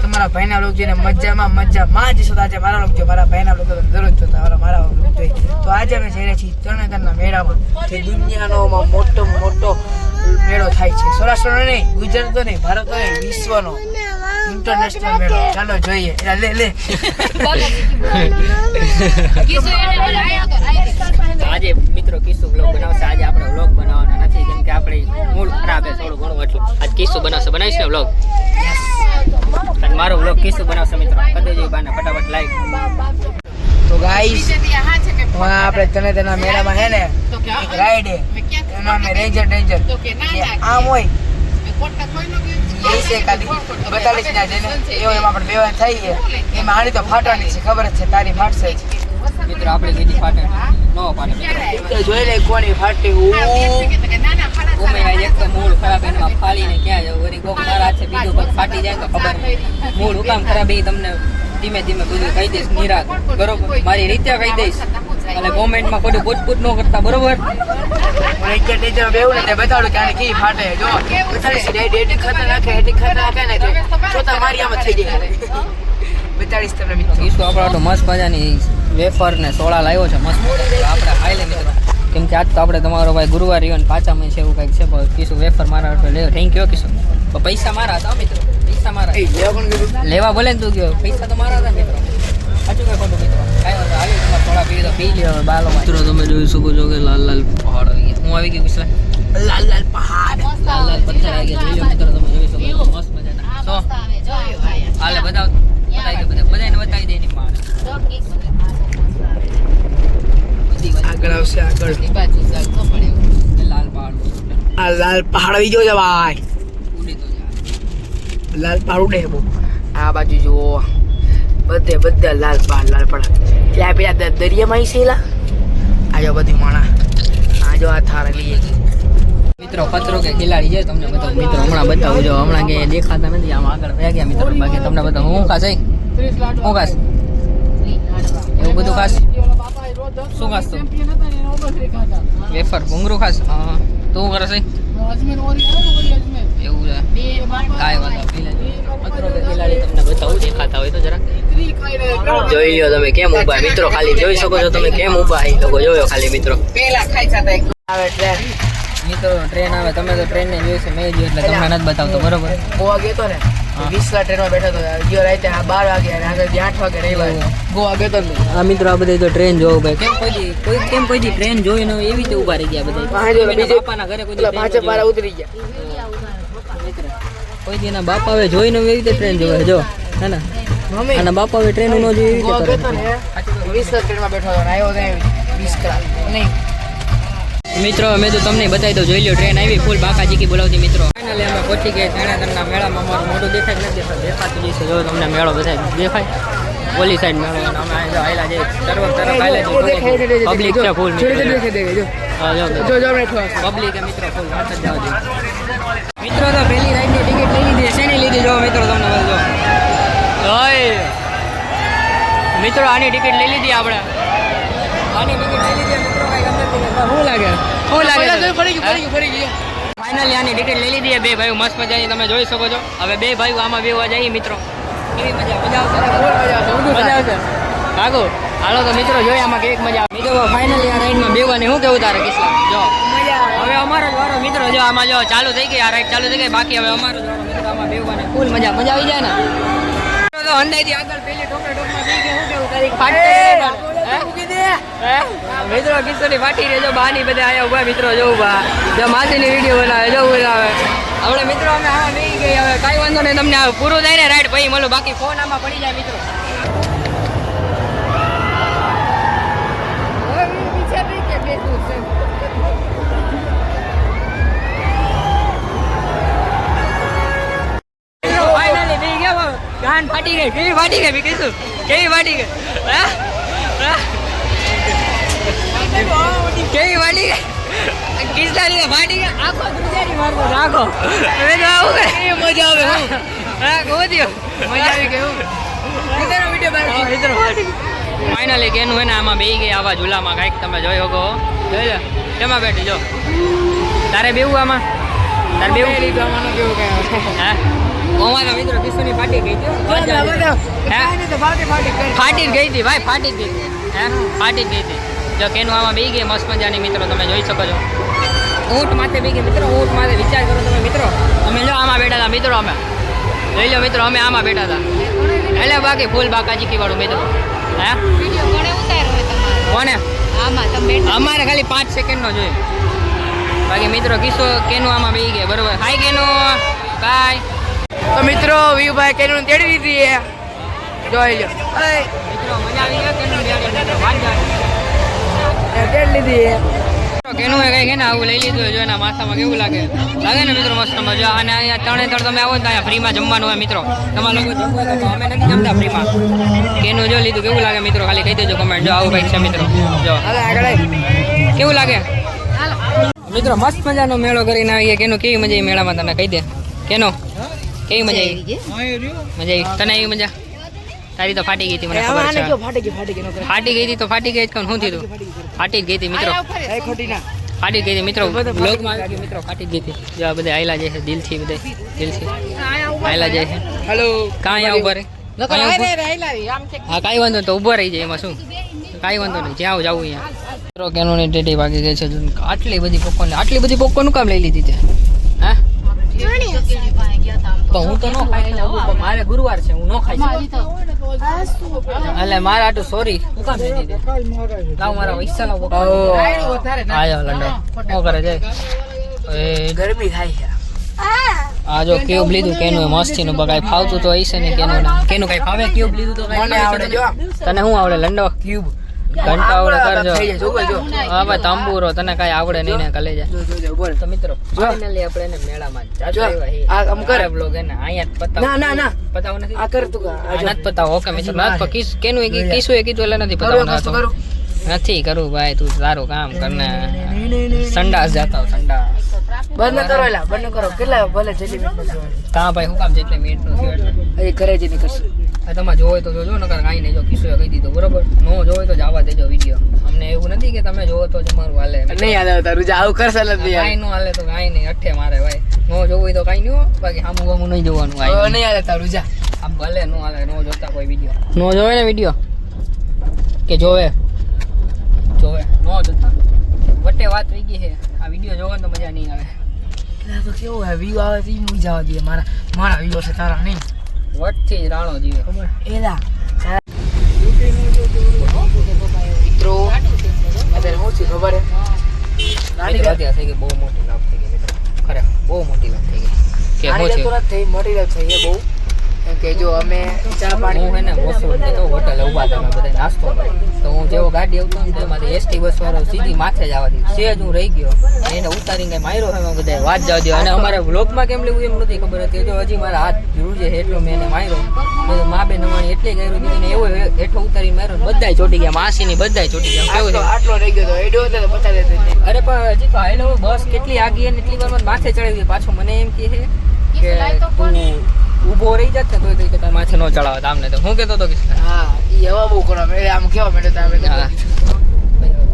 તમારા ભાઈના વ્લોગ જોઈને મજામાં મજામાં જ છો આજે મારા વ્લોગ જો, મારા ભાઈના વ્લોગ દરરોજ જોતા મારા મારા તો આજે અમે જઈ રહ્યા મેળામાં, જે દુનિયાનો મોટો મોટો મેળો થાય છે. સૌરાષ્ટ્રનો નહીં, ગુજરાતનો નહીં, ભારતનો નહીં, વિશ્વનો. ઇન્ટરનેશનલ મેળો ચાલો જોઈએ લે લે આજે મિત્રો કિસ્સો બ્લોગ બનાવશે. આજે આપણે બ્લોગ બનાવવાના નથી. કેમ કે આપણે મૂળ ખરાબ છે થોડું ઘણું એટલે. આજ કિસ્સો બનાવશે. બનાવીશ ને બ્લોગ અને મારો વ્લોગ કિસ્સો બનાવશે મિત્રો. કરી દેજો બાને. ફટાફટ લાઈક તો ગાઈસ આપણે તરણેતરના મેળામાં છે ને એક રાઈડ છે એનું રેન્જર ડેન્જર આમ હોય. છે ખાલી બતાલીસ ના જઈને એવો એમાં આપણે બેવા થઈ ગયા એમાં આની તો ફાટવાની છે ખબર જ છે તારી ફાટશે જ. મિત્રો આપણે કીધી ફાટે નો ફાટે. જોઈ લે કોની ફાટી ઓમે આ એક તો મૂળ ખરાબ એમાં ફાડીને ક્યાં જવું? વળી ગોક મારા છે બીજું પણ ફાટી જાય તો ખબર નહીં. મૂડ હુકામ ખરાબ એ તમને ધીમે ધીમે બધું કહી દઈશ નિરાત બરોબર? મારી રીતે કહી દઈશ. એટલે કોમેન્ટમાં ખોટું પૂછપૂછ ન કરતા બરોબર? રેન્જર ડેન્જર બેવું ને તે બતાડું કે આને ફાટે. જો બતાડીશ ને તો આમાં થઈ જાય બતાડીશ તમને મિત્રો. ઈસુ આપણો તો મસ્ત મજાની વેફર ને સોળા લાવ્યો છે મસ્ત. આપણે ખાઈ લે મિત્રો. કેમ કે આજ તો આપણે તમારો ભાઈ ગુરુવાર રહ્યો ને પાછા મેં છે એવું કંઈક છે પણ કીશું વેફર મારા લેવો થેન્ક યુ કીશું. તો પૈસા મારા હતા મિત્રો. પૈસા મારા. લેવા ભલે ને તું ગયો. પૈસા તો મારા હતા મિત્રો. સાચું કઈ ખોટું મિત્રો? મિત્રો તમે જોઈ શકો છો કે લાલ લાલ પહાડ આવી ગયા. હું આવી ગયો લાલ લાલ પહાડ. લાલ લાલ પથ્થર આવી ગયા. જોઈ લો મિત્રો તમે જોઈ શકો મસ્ત મજાના. સો હાલે બતાવ. બતાવી દે બધા બધાને બતાવી દે એની આગળ આવશે આગળ. લાલ પહાડ આ લાલ પહાડ આવી ગયો છે ભાઈ. લાલ પહાડ ઉડે બહુ આ બાજુ જુઓ. બધે બધે લાલ પાડ લાલ પહાડ ત્યાં પેલા દ- દરિયામાં આવી છેલા આજો બધી માણા. આજો આ થાર લઈએ. મિત્રો પત્રો કે ખેલાડી છે, તમને બધા મિત્રો, હમણાં બતાવું. જો, હમણાં કે દેખાતા નથી, આમ આગળ વયા ગયા મિત્રો. બાકી તમને બધા હું ખાસ? હું ખાસ? એવું બધું ખાસ? શું ખાસ તું? વેફર, ભૂંગરું ખાસ? હા તું કરે છે એવું છે. કાંઈ વાંધો નહીં. પી લેજો. ખતરો કે ખિલાડી તમને બતાવું દેખાતા હોય તો જરા જોઈ લો તમે કેમ ઊભા મિત્રો ખાલી જોઈ શકો છો તમે કેમ ઊભા એ લોકો જોયો ખાલી મિત્રો. પેલા ખાઈ જતા આવે ટ્રેન મિત્રો ટ્રેન આવે. તમે તો ટ્રેન ને જોઈ છે મેં જોઈ એટલે તમને નથી બતાવતો બરોબર? ગોવા ગયો તો ને હા. વીસલા ટ્રેનમાં બેઠો હતો. ગયો રાતે આ બાર વાગે અને આગળ આઠ વાગે રહી વાગે ગોવા ગયો તો ને આ મિત્રો આ બધા તો ટ્રેન જોવું ભાઈ. કેમ કોઈ દી કોઈ કેમ કોઈ દી ટ્રેન જોઈ ન હોય એવી રીતે ઊભા રહી ગયા બધા હા, જો કોઈના બીજે- બાપાના ઘરે કોઈ દી પેલા પાંચે ટ્રેન બારા જોઈ ઉતરી ગયા. મિત્ર, કોઈ દી એના બાપા હવે જોઈ ન હોય એવી રીતે ટ્રેન જોવે જો. હે ને? મમ્મી આના બાપા હવે ટ્રેન ન જોઈ એવી ગોવા રીતે ગયો કરે. તો ને વીસલા ટ્રેનમાં બેઠો હતો ને આવ્યો તો વીસ કલાક. નહીં. મિત્રો મેં તો તમને બતાવી દઉં જોઈ લો ટ્રેન આવી ફૂલ બાકા જીકી બોલાવતી મિત્રો. ફાઇનલી અમે પહોંચી ગયા ત્રણેતરના મેળામાં અમારું મોઢું દેખાય નથી દેખાતું? દેખાતું જો તમને મેળો બતાવી દેખાય. ઓલી સાઈડ મેળો અમે આવેલા જઈએ તરફ તરફ આયલા પબ્લિક છે ફૂલ હા, જો. પબ્લિક મિત્રો ફૂલ વાત જ જવા મિત્રો તો પહેલી રાઈડની ટિકિટ લઈ લીધી શેની લીધી? જો મિત્રો તમને બોલજો મિત્રો આની ટિકિટ લઈ લીધી આપણે. આની શું લાગે? શું લાગે ફરી ગયું, ફરી ગયું, ફરી ગયું. ફાઇનલી આની ટિકિટ લઈ લીધી બે ભાઈઓ મસ્ત મજાની તમે જોઈ શકો છો. હવે બે ભાઈઓ આમાં બેવા જઈએ મિત્રો. કેવી મજા મજા આવશે મજા આવશે, ભાગો હાલો તો મિત્રો જોઈએ આમાં કેવી મજા આવે. મિત્રો ફાઇનલી આ રાઈડમાં બેવાની શું કેવું તારે કિસ્સા? જો. હવે અમારો જ વારો મિત્રો જો આમાં જો ચાલુ થઈ ગઈ આ રાઈડ ચાલુ થઈ ગઈ બાકી હવે અમારો જ વારો મિત્રો આમાં બેવાની ફૂલ મજા મજા આવી જાય ને? તો અંદાજથી આગળ પેલી ટોકરે ટોકમાં થઈ ગઈ શું કેવું તારી? ફાટે? મિત્રો, કિશોરી ફાટી રહેજો બાની બધા આયા ઊભા, મિત્રો, જો ઊભા. જો માસીની વીડિયો બનાવે, જો બનાવે આપણે મિત્રો, અમે આમાં નહીં ગઈ, હવે કાંઈ વાંધો નહીં, તમને પૂરું થાય ને રાઈડ પછી મળો. બાકી ફોન આમાં પડી જાય, મિત્રો. હવે. ફાટી ગઈ. કેવી ફાટી ગઈ કીધું? કેવી ફાટી ગઈ? હા? હે? કેવી વાડી? કિસ્તાની વાડી? આખો દુનિયાની મારતો રાખો. હવે તો આવું કરે મજા આવે હા. ગોત્યો મજા આવી ગઈ હું. વિડિયો બાર ફાટી ફાઇનલી કેનું એને આમાં બેહી ગઈ આવા ઝૂલામાં કાંઈક તમે જોઈ શકો જોઈ લે. કેમાં બેઠી જો. તારે બેવું આમાં? તારે બેવું લીધું કેવું કાંઈ. હા? અમારા મિત્રો કિશોરની ફાટી ગઈ હતી ફાટી ગઈ હતી ભાઈ ફાટી ગઈ હતી. હે? ફાટી ગઈ હતી. જો કેનું આમાં બી ગઈ મસ્ત મજાની મિત્રો તમે જોઈ શકો છો. ઊંટ માથે બી ગઈ મિત્રો ઊંટ માથે વિચાર કરો તમે મિત્રો. અમે જો આમાં બેઠા હતા મિત્રો અમે. લઈ લો મિત્રો અમે આમાં બેઠા હતા. એટલે બાકી ફૂલ બાકાજી વાળું મિત્રો. હે? વીડિયો કોણે ઉતાર્યો હોય તમારો? કોને આમાં તમે બેઠા અમારે ખાલી પાંચ સેકન્ડનો જોઈએ. બાકી મિત્રો કિસ્સો કેનું આમાં બેહી ગયા બરોબર. હાય કેનું. બાય તો મિત્રો વિયુભાઈ કેનું તેડી દીધી જોઈ લો મિત્રો મજા આવી ગયા કેનું લીધી છે કેનું એ કઈ કે ને આવું લઈ લીધું જો એના માથામાં કેવું લાગે? લાગે ને મિત્રો મસ્ત મજા? અને અહીંયા ત્રણે ત્રણ તમે આવો ને અહીંયા ફ્રીમાં જમવાનું હોય મિત્રો. તમારા લોકો જમવું તો અમે નથી જમતા ફ્રીમાં. કેનું જો લીધું કેવું લાગે મિત્રો? ખાલી કહી દેજો કમેન્ટ જો આવું કંઈક છે મિત્રો. જો. હાલ આગળ કેવું લાગે? મિત્રો મસ્ત મજાનો મેળો કરીને આવી ગયા કેનું કેવી મજા આવી મેળામાં? તને કહી દે. કેનો કેવી મજા આવી? મજા આવી? તને એવી મજા? તારી તો ફાટી ગઈ હતી મને ખબર છે. ફાટી ગઈ ફાટી ગઈ ફાટી ગઈ હતી તો ફાટી ગઈ કોણ શું થયું? ફાટી ગઈ. હતી મિત્રો. ખોટી ના ફાટી ગઈ હતી મિત્રો. બ્લોગમાં આવી ગઈ મિત્રો ફાટી ગઈ હતી. જો આ બધા આયલા જાય છે દિલથી બધે દિલથી. આયલા જાય છે. હેલો. કાં અહીંયા ઊભા રહે હા કાંઈ વાંધો તો ઊભો રહી જાય એમાં શું? કાંઈ વાંધો નહીં જ્યાં જવું અહીંયા. મિત્રો કેનોની ટેટી વાગી ગઈ છે આટલી બધી પોપકોર્ન આટલી બધી પોપકોર્ન કામ લઈ લીધી છે હા? તો હું તો ન ખાઈ આવું મારે ગુરુવાર છે હું ન ખાઈ એટલે મારે આટું સોરી હું કામ લઈ દીધી? લાવ મારા પૈસા લાવો આયો લંડો. શું કરે છે એ ગરમી થાય છે. આ જો ક્યુબ લીધું કેનું મસ્તી નું બગાય ફાવતું તો હશે ને કેનું કેનું કઈ ફાવે? ક્યુબ લીધું તો મને આવડે તને શું આવડે લંડો? ક્યુબ ઘંટા આવડે કરજો જો હા ભાઈ તંબુરો તને કઈ આવડે નહીં ને કલે જા જો જો બોલ તો મિત્રો ફાઇનલી આપણે એને મેળામાં જો. જાતા આવ્યા છીએ. આ આમ કરે બ્લોગ એને અહીંયા જ પતાવ ના, ના, ના. પતાવ નથી આ કર તું આ. નથી પતાવો ઓકે મિત્રો ના તો કિસ કેનું એ કી- કીસું એ કીધું એટલે નથી પતાવ નથી કરું ભાઈ તું સારું કામ કરને સંડાસ જાતા સંડાસ બંધ કરો એલા બંધ કરો. કેટલા ભલે જેટલી મિનિટ કા ભાઈ હું કામ જેટલી મિનિટનું થયું એટલે? એ ઘરે જઈને કરશું. આ તમારે જોવો તો જોજો નકર કાંઈ નહીં જો કિસ્સો કહી દીધો બરોબર? નો જોવો હોય તો જવા દેજો વીડિયો અમને એવું નથી કે તમે જોવો તો જ અમારું હાલે. નહીં હાલે તારું આવું કરશે કાંઈ નો હાલે તો કાંઈ નહીં અઠે મારે ભાઈ. નો જોવું હોય તો કાંઈ નહીં. બાકી સામું બામું નહીં જોવાનું યાર નહીં આવે તારું જા. આમ ભલે નો હાલે નો જોતા કોઈ વીડિયો નો જોવે ને વીડિયો કે જોવે? જોવે. નો જોતા? વટે વાત થઈ ગઈ છે. આ વીડિયો જોવાનું તો મજા નહીં આવે. તો કેવું હે વ્યૂ આવે તો મૂઈ જવા દઈએ. મારા મારા વ્યૂ છે તારા નહીં. વટથી રાણો જીવે. ખબર? એલા મિત્રો અત્યારે હું છે ખબર નાની વાત. થઈ ગઈ બહુ મોટી લાભ થઈ ગઈ મિત્રો. ખરેખર બહુ મોટી લાભ થઈ ગઈ. કે હું છે? મોટી રાત થઈ ગઈ બહુ. કે જો અમે ચા પાણી હું હે ને મોસું તો હોટલ ઊભા હતા બધા નાસ્તો તો હું જેવો ગાડી આવતો ને તેમાંથી એસટી બસ વાળો સીધી માથે જ આવવા દીધું સેજ હું રહી ગયો. એને ઉતારી કઈ માર્યો એમાં બધા વાત જવા દો અને અમારે વ્લોગમાં કેમ લેવું એમ નથી ખબર હતી. જો હજી મારા હાથ જરૂર છે એટલો મેં એને માર્યો. મેં મા બે નવાણી એટલે કર્યું દીધું ને એવો હેઠો ઉતારી માર્યો બધાય ચોટી ગયા. માસી ની બધાય ચોટી ગયા. કેવું આટલો રહી ગયો તો એડો હતો તો અરે પણ હજી તો હાલો બસ કેટલી આગી અને એટલી વાર માથે ચડાવી પાછો મને એમ કહે છે કે તું ઊભો રહી જાત ને તોય તો કે તારે માથે નો ચડાવે આમને તો. હું કહેતો તો કે હા ઈ હવા બહુ કરો મેં આમ કેવા માંડ્યો તો આપણે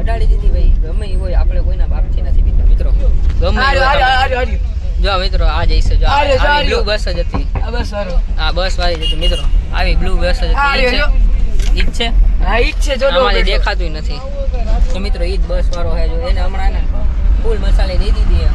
અડાડી દીધી ભાઈ. ગમે એ હોય આપણે કોઈના બાપથી નથી બીતા મિત્રો. ગમે એ તમે-. જો મિત્રો આ જઈશે જો આ બ્લુ બસ જ હતી. આ બસ સારું આ બસ વાળી હતી મિત્રો. આવી બ્લુ બસ જ હતી. ઈ છે. હા ઈ છે જો આમાંથી દેખાતું નથી. તો મિત્રો ઈ બસ વાળો હે જો એને હમણાં ને ફૂલ મસાલે દઈ દીધી.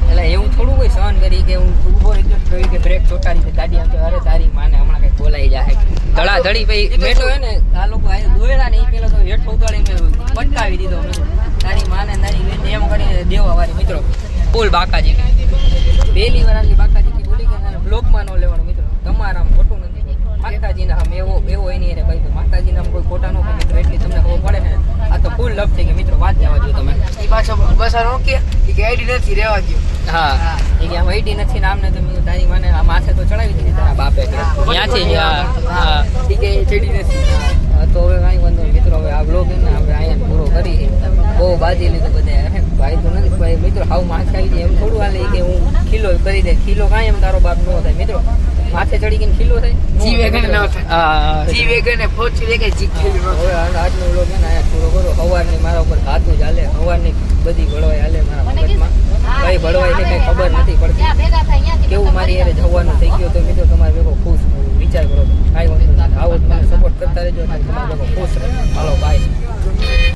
એટલે એવું થોડું કોઈ સહન કરી કે હું ઊભો રહી ગયો કે બ્રેક ચોટાડી દે ગાડી આમ કે અરે તારી માને હમણાં કઈ બોલાઈ જાય ધડા ધડી ભાઈ બેઠો હે ને આ લોકો આ દોયડા ને એ પેલા તો હેઠ ઉતાડીને પટકાવી દીધો મેં. તારી માને તારી બેનને એમ કરીને દેવા વાળી મિત્રો. ફૂલ બાકાજી. પહેલી વાર આટલી બાકાજી કી બોલી કે બ્લોકમાં ન લેવાનું મિત્રો. તમારા આમ ખોટું નથી. માતાજીના આમ એવો એવો એની એને કહી દો માતાજીના આમ કોઈ ખોટા નો મિત્રો એટલી તમને ખબર પડે ને. આ તો ફૂલ લપ થઈ ગઈ મિત્રો વાત જવા દો તમે. ઈ પાછો બસ રોકે ઈ કે આઈડી નથી રહેવા ગયો હા એ કે આમ આઈડી નથી ને તમે તારી મને આ માથે તો ચડાવી દીધી તારા બાપે. ત્યાંથી હા. કે ચડી નથી. તો હવે કાંઈ વાંધો મિત્રો હવે આ બ્લોગ ને હવે અહીંયા પૂરો કરી બહુ બાજી લીધું બધે ભાઈ તો નથી ભાઈ મિત્રો હાવ માથે ખાઈ જાય એમ થોડું હાલે કે હું ખીલો કરી દે. ખીલો કાંઈ એમ તારો બાપ નો થાય મિત્રો. માથે ચડી ગઈને ખીલો થાય? જી વેગન ન થાય. જી વેગન ને ફોર્ચ્યુન કે જી ખીલો. હવે આજનો છે ને અહીંયા પૂરો કરો. સવારની મારા ઉપર હાથું ચાલે સવારની બધી ભળવાઈ હાલે મારા મગજમાં. કઈ ભળવાઈ છે કઈ ખબર નથી પડતી. કેવું મારી યારે જવાનું થઈ ગયું તો મિત્રો તમારે ભેગો ખુશ વિચાર કરો. કાંઈ વાંધો આવો જ મને સપોર્ટ કરતા રહેજો તમારે ભેગો ખુશ રહે હાલો બાય